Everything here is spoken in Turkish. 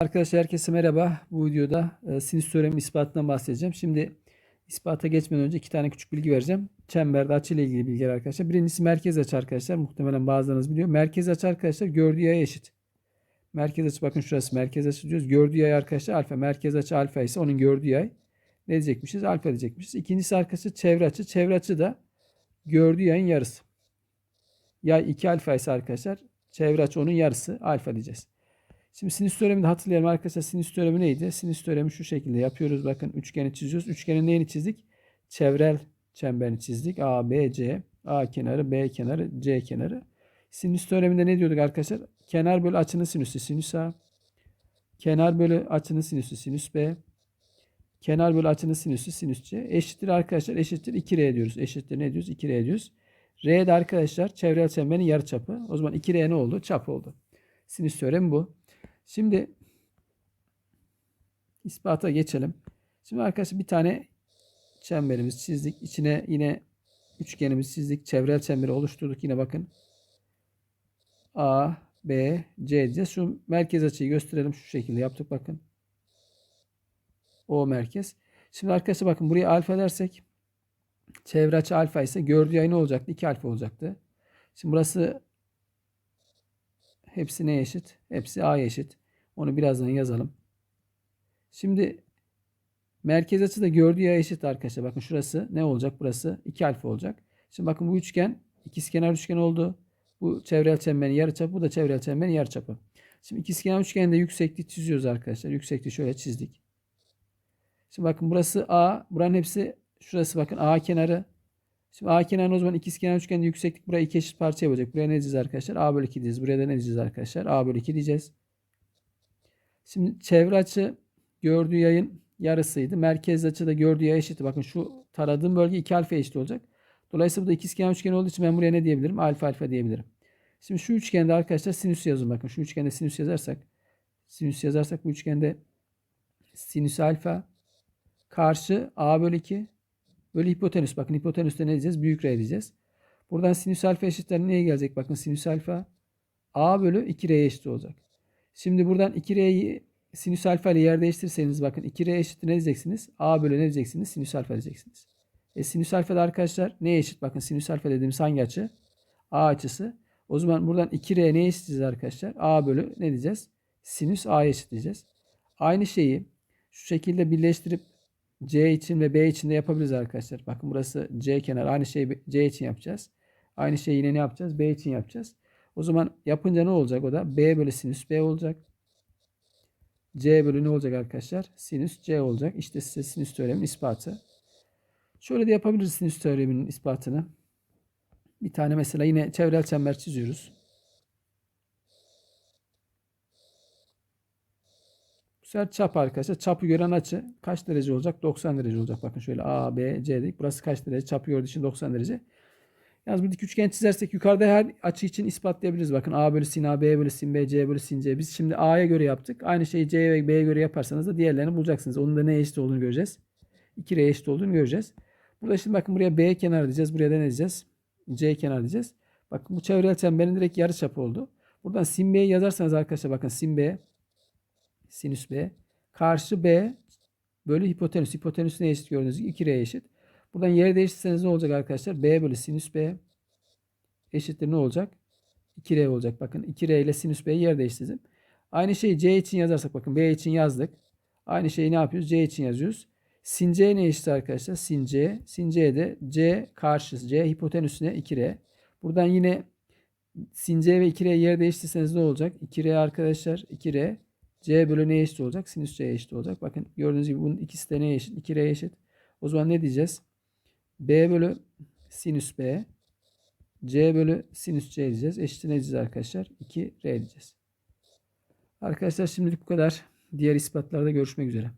Arkadaşlar herkese merhaba. Bu videoda e, sinüs teoreminin ispatından bahsedeceğim. Şimdi ispata geçmeden önce iki tane küçük bilgi vereceğim. Çemberde açı ile ilgili bilgiler arkadaşlar. Birincisi merkez açı arkadaşlar. Muhtemelen bazılarınız biliyor. Merkez açı arkadaşlar gördüğü yaya eşit. Merkez açı bakın şurası merkez açı diyoruz. Gördüğü yay arkadaşlar alfa. Merkez açı alfa ise onun gördüğü yay ne diyecekmişiz? Alfa diyecekmişiz. İkincisi arkadaşlar çevre açı. Çevre açı da gördüğü yayın yarısı. Yay 2 alfa ise arkadaşlar çevre açı onun yarısı alfa diyeceğiz. Şimdi sinüs teoremini hatırlayalım arkadaşlar. Sinüs teoremi neydi? Sinüs teoremi şu şekilde yapıyoruz. Bakın üçgeni çiziyoruz. Üçgenin neyini çizdik? Çevrel çemberini çizdik. A, B, C. A kenarı, B kenarı, C kenarı. Sinüs teoreminde ne diyorduk arkadaşlar? Kenar bölü açının sinüsü sinüs A. Kenar bölü açının sinüsü sinüs B. Kenar bölü açının sinüsü sinüs C. Eşittir arkadaşlar. Eşittir 2R diyoruz. Eşittir ne diyoruz? 2R diyoruz. R de arkadaşlar çevrel çemberin yarıçapı. O zaman 2R ne oldu? Çap oldu. Sinüs teoremi bu. Şimdi ispata geçelim. Şimdi arkadaşlar bir tane çemberimiz çizdik. İçine yine üçgenimizi çizdik. Çevrel çemberi oluşturduk. Yine bakın. A, B, C diyeceğiz. Şu merkez açıyı gösterelim. Şu şekilde yaptık bakın. O merkez. Şimdi arkadaşlar bakın buraya alfa dersek çevre açı alfa ise gördüğü yay ne olacaktı? 2 alfa olacaktı. Şimdi burası hepsi neye eşit? Hepsi A'ya eşit. Onu birazdan yazalım. Şimdi merkez açı da gördüğü yaya eşit arkadaşlar. Bakın şurası ne olacak? Burası 2 alfa olacak. Şimdi bakın bu üçgen ikizkenar üçgen oldu. Bu çevrel çemberin yarıçapı. Bu da çevrel çemberin yarıçapı. Şimdi ikizkenar üçgende yüksekliği çiziyoruz arkadaşlar. Yüksekliği şöyle çizdik. Şimdi bakın burası A. Buranın hepsi şurası bakın A kenarı. Şimdi A kenarı o zaman ikizkenar üçgende yükseklik buraya iki eşit parça yapacak. Buraya ne diyeceğiz arkadaşlar? A bölü 2 diyeceğiz. Buraya da ne diyeceğiz arkadaşlar? A bölü 2 diyeceğiz. Şimdi çevre açı gördüğü yayın yarısıydı. Merkez açı da gördüğü yay eşitti. Bakın şu taradığım bölge 2 alfa eşit olacak. Dolayısıyla bu da ikizkenar üçgen olduğu için ben buraya ne diyebilirim? Alfa alfa diyebilirim. Şimdi şu üçgende arkadaşlar sinüs yazın. Bakın şu üçgende sinüs yazarsak sinüs yazarsak bu üçgende sinüs alfa karşı a bölü 2 bölü hipotenüs. Bakın hipotenüste ne diyeceğiz? Büyük R diyeceğiz. Buradan sinüs alfa eşitler neye gelecek? Bakın sinüs alfa a bölü 2 R eşit olacak. Şimdi buradan 2R'yi sinüs alfa ile yer değiştirirseniz bakın 2R eşittir ne diyeceksiniz? A bölü ne diyeceksiniz? Sinüs alfa diyeceksiniz. E sinüs alfa da arkadaşlar neye eşit? Bakın sinüs alfa dediğimiz hangi açı? A açısı. O zaman buradan 2R neye eşitiz arkadaşlar? A bölü ne diyeceğiz? Sinüs A'ya eşit diyeceğiz. Aynı şeyi şu şekilde birleştirip C için ve B için de yapabiliriz arkadaşlar. Bakın burası C kenar. Aynı şeyi C için yapacağız. Aynı şeyi yine ne yapacağız? B için yapacağız. O zaman yapınca ne olacak o da? B bölü sinüs B olacak. C bölü ne olacak arkadaşlar? Sinüs C olacak. İşte size sinüs teoreminin ispatı. Şöyle de yapabiliriz sinüs teoreminin ispatını. Bir tane mesela yine çevrel çember çiziyoruz. Sefer çap arkadaşlar. Çapı gören açı kaç derece olacak? 90 derece olacak. Bakın şöyle A, B, C dedik. Burası kaç derece? Çapı gördüğü için 90 derece. Yalnız bir dik üçgen çizersek yukarıda her açı için ispatlayabiliriz. Bakın A bölü sin A, B bölü sin B, C bölü sin C. Biz şimdi A'ya göre yaptık. Aynı şeyi C ve B'ye göre yaparsanız da diğerlerini bulacaksınız. Onun da ne eşit olduğunu göreceğiz. 2R eşit olduğunu göreceğiz. Burada şimdi bakın buraya B kenar diyeceğiz. Buraya da ne diyeceğiz? C kenar diyeceğiz. Bakın bu çevrel çemberin direkt yarı çapı oldu. Buradan sin B'yi yazarsanız arkadaşlar bakın sin B sinüs B karşı B bölü hipotenüs. Hipotenüs ne eşit gördüğünüz gibi 2R eşit. Buradan yeri değiştirseniz ne olacak arkadaşlar? B bölü sinüs B eşittir ne olacak? 2R olacak. Bakın 2R ile sinüs B'yi yer değiştirdim. Aynı şeyi C için yazarsak bakın B için yazdık. Aynı şeyi ne yapıyoruz? C için yazıyoruz. Sin C ne eşit arkadaşlar? Sin C. Sin C de C karşısı C hipotenüsüne 2R. Buradan yine sin C ve 2R yer değiştirseniz ne olacak? 2R arkadaşlar 2R. C bölü neye eşit olacak? Sinüs C'ye eşit olacak. Bakın gördüğünüz gibi bunun ikisi de neye eşit? 2R'ye eşit. O zaman ne diyeceğiz? B bölü sinüs B. C bölü sinüs C diyeceğiz. Eşittir ne diyeceğiz arkadaşlar? 2R diyeceğiz. Arkadaşlar şimdilik bu kadar. Diğer ispatlarda görüşmek üzere.